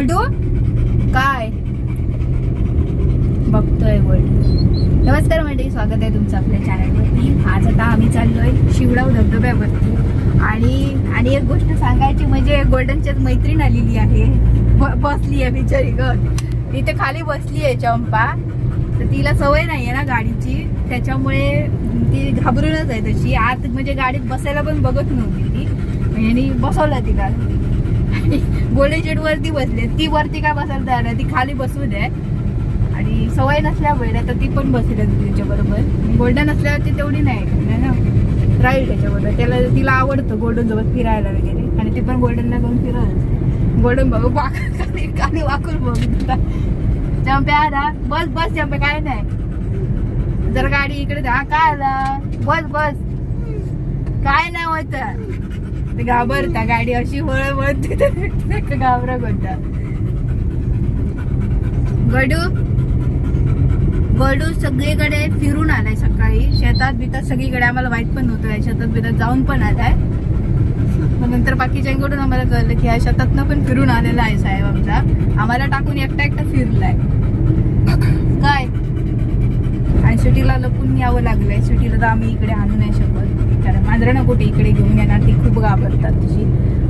गोल्डू? काय? बघतोय गोल्डू. नमस्कार मंडळी स्वागत आहे तुमचं आपल्या चॅनलवरती आज आता आम्ही चाललोय शिवडाव धबधब्यावरती. आणि आणि एक गोष्ट सांगायची म्हणजे गोल्डनच्याच मैत्रीण आलेली आहे. बसली आहे बिचारी ग. इथे खाली बसली आहे चंपा. तर तिला सवय नाहीये ना गाडीची. त्याच्यामुळे ती घाबरूनच आहे तशी. आत म्हणजे गाडीत बसायला पण बघत नव्हती ती. आणि बसवलं तिला. गोल्डन वरती बसले. ती वरती काय बसायला तयार आहे ती खाली बसू दे. आणि सवय नसल्यामुळे आता ती पण बसेल तिच्या बरोबर गोल्डन असल्यावरती तेवढी नाही ना? राहील त्याच्याबरोबर. त्याला तिला आवडतं गोल्डन सोबत फिरायला वगैरे. आणि ती पण गोल्डनला घेऊन फिरत गोल्डन बघ वाक खाली वाकून बघ चंप्या आला. बस बस चंपे काय नाही. जर गाडी इकडे हा काय आला? बस बस. काय नाही होत. ते घाबरता गाडी अशी वळ तिथे घाबरा होता गडू गडू सगळीकडे फिरून आलाय सकाळी. शेतात बितात सगळीकडे आम्हाला माहीत पण नव्हतं शेतात बितात जाऊन पण आलाय. मग नंतर बाकीच्यांकडून आम्हाला कळलं की ह्या शेतातनं पण फिरून आलेला आहे साहेब आमचा. आम्हाला टाकून एकटा एकटा फिरलाय काय आणि सुटीला लपून यावं लागलंय. सुटीला तर आम्ही इकडे आणू नाही शकत. कारण मांजरानं कुठे इकडे घेऊन येणार. ती खूप घाबरतात तशी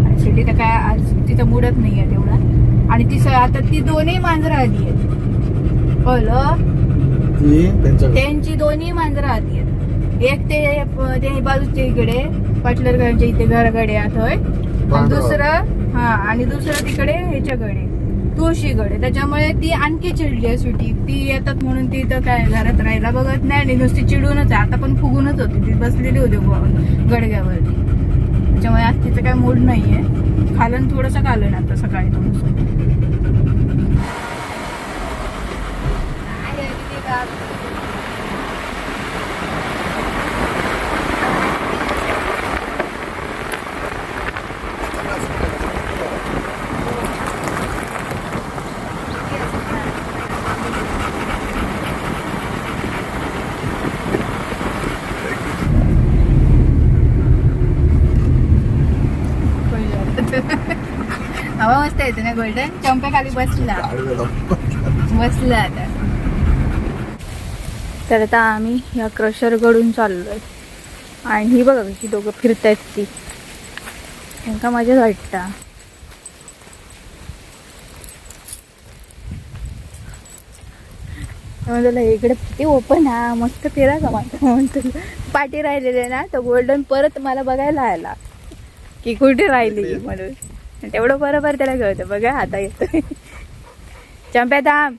आणि सुटी तर काय आज तिचा मूडच नाही आहे तेवढा. आणि ती आता ती दोन्ही मांजरं आली आहेत. कळलं? त्यांची दोन्ही मांजरं आली आहेत. एक ते बाजूच्या इकडे पाटलरगावच्या इथे घराकडे आणि पांढरं. दुसरं हा आणि दुसरं तिकडे ह्याच्याकडे. तुळशीकडे त्याच्यामुळे ती आणखी चिडली आहे सुटी. ती येतात म्हणून ती तर काय घरात राहायला बघत नाही आणि नुसती चिडूनच आहे. आता पण फुगूनच होती. ती बसलेली होती गडग्यावरती. त्याच्यामुळे आज तिचं काय मूड नाहीये. खालन थोडंसं खालन आता सकाळी थोडंसं हवा मस्त येते ना गोल्डन चंप्या खाली बसला. बसला आता. तर आता आम्ही या क्रशरकडून चाललोय. आणि ही बघा कशी दोघं फिरतायत ती. त्यांका मजाच वाटता. म्हणलं इकडे किती ओपन हा. मस्त फिरा का माझं? म्हणतो पाठी राहिलेले ना तर गोल्डन परत मला बघायला आला. की कुठे राहिली म्हणून. तेवढं बरोबर त्याला कळतं बघा आता येतोय. चंप्या थांब.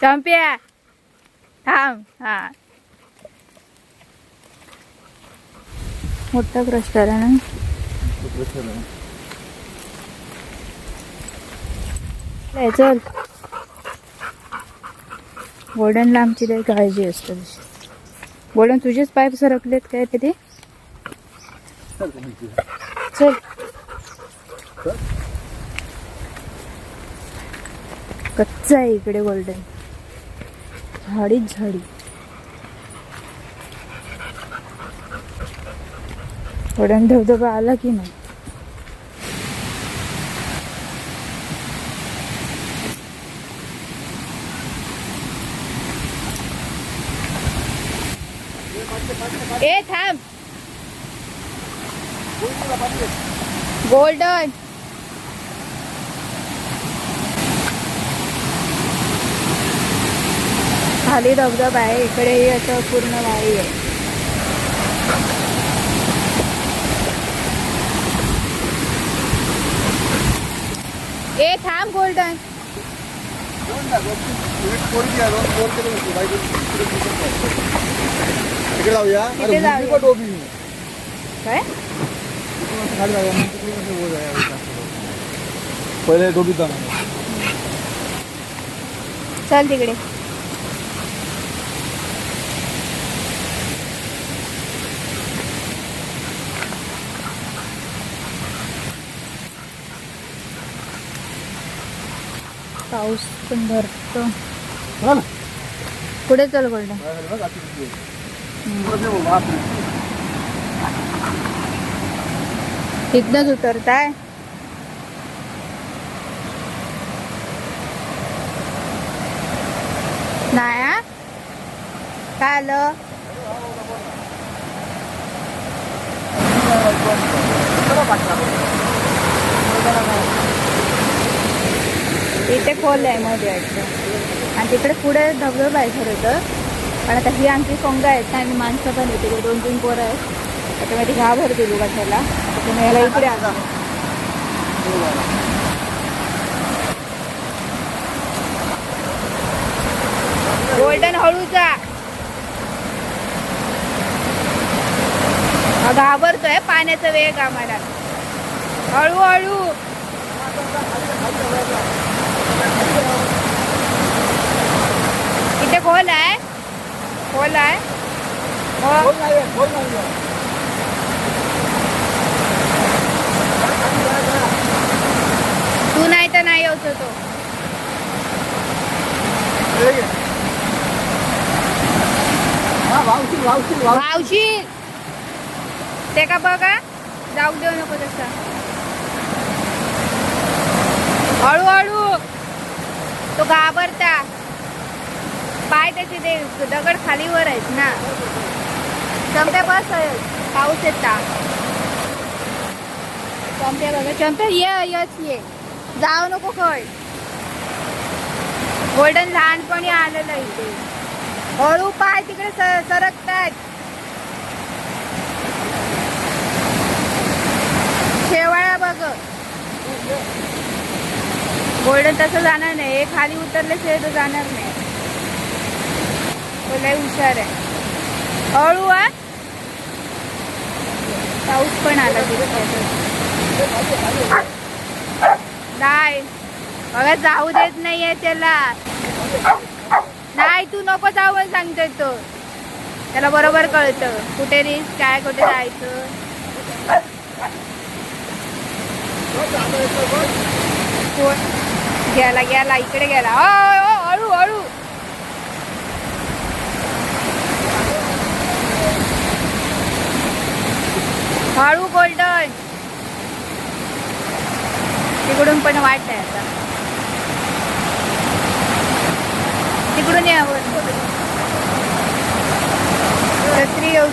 चंप्या थांब. हा. मोठा क्रस्टर आहे ना चल. गोल्डनला आमची लय काळजी असते गोल्डन तुझेच पाईप सरकलेत काय ते ते? चल. कच्चा आहे इकडे गोल्डन झाडीच झाडी. गोल्डन धबधबा आला की नाही? ए थांब. गोल्डन खाली धबधबा आहे इकडेही असं पूर्ण वाई आहे. ए थांब गोल्डन जाऊया. डोबी काय. पहिले जाणार चल तिकडे. पाऊस पण भरतो. पुढे चल बोलणे इथनच उतरताय? नाही काय आलं? खोल आहे मध्ये वाटतं. आणि तिकडे पुढे धबधबा आहे खरं तर. पण आता ही आमची सोंग आहेत ना आणि माणसं पण येते दोन तीन पोरं आहेत. त्याच्यामध्ये घाबर कशाला बसायला तुम्ही याला इकडे आणा गोल्डन हळूचा. घाबरतोय. पाण्याचा वेग आम्हाला. हळू हळू इथे खोल आहे खोल आहे हो खोल नाहीये, खोल नाहीये. तू नाही तर नाही होत तो हे वावशील, वावशील, ते का बघा? जाऊ देऊ नको तसा. हळूहळू तो घाबरता. पाय त्याचे ते दगड खालीवर आहेत ना. चंपे बस पाऊस येता. चंपे बघा चंपे ये यच ये. जाऊ नको खय गोल्डन लहानपणी आलेलं इथे हळू पाय तिकडे सरकतात शेवाळा बघ. गोल्डन तसं जाणार नाही. हे खाली उतरल्याशिवाय तर जाणार नाही. लय हुशार आहे. हळू आहे पाऊस पण आला नाही. बघा जाऊ देत नाहीये त्याला. नाही तू नको जाऊ म्हणून सांगतोय तो. त्याला बरोबर कळतं. कुठे रिस्क काय कुठे जायचं? गेला गेला इकडे गेला ओ, ओ, हळू हळू वाळू गोल्डन. तिकडून पण वाट आहे आता. तिकडून यावर छत्री येऊ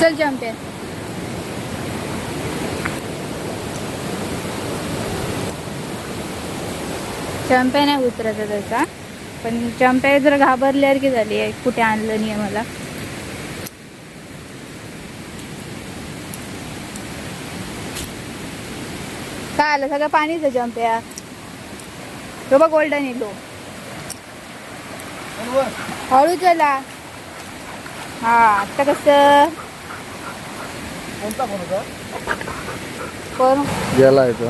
चल जम्पे चंप्या नाही उतरत त्याचा. पण चंप्या जर घाबरल्यासारखी झाली आहे कुठे आणलं नाही मला. काय आलं सगळं पाणीच आहे चंप्या तो बघ गोल्डन येलो. हळू चला. हा आता कसं? कोणता फोन होता करून गेलाय तो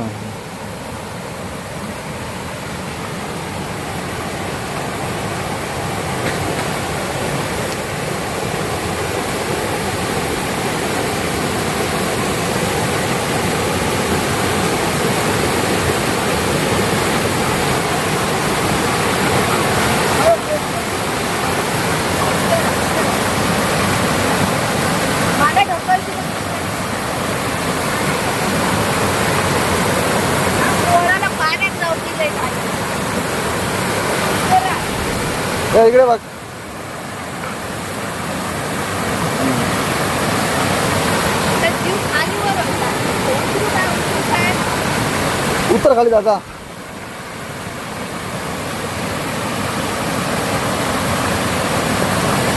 मला ढकलते. पोराला पाण्यात जाऊन दिलंय खाली. चला. ए, इकडे बघ. उत्तर खाली दादा.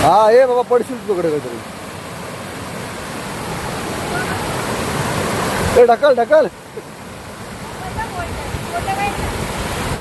हा ये बाबा पडशील तुकडे काहीतरी. ए ढकल ढकल.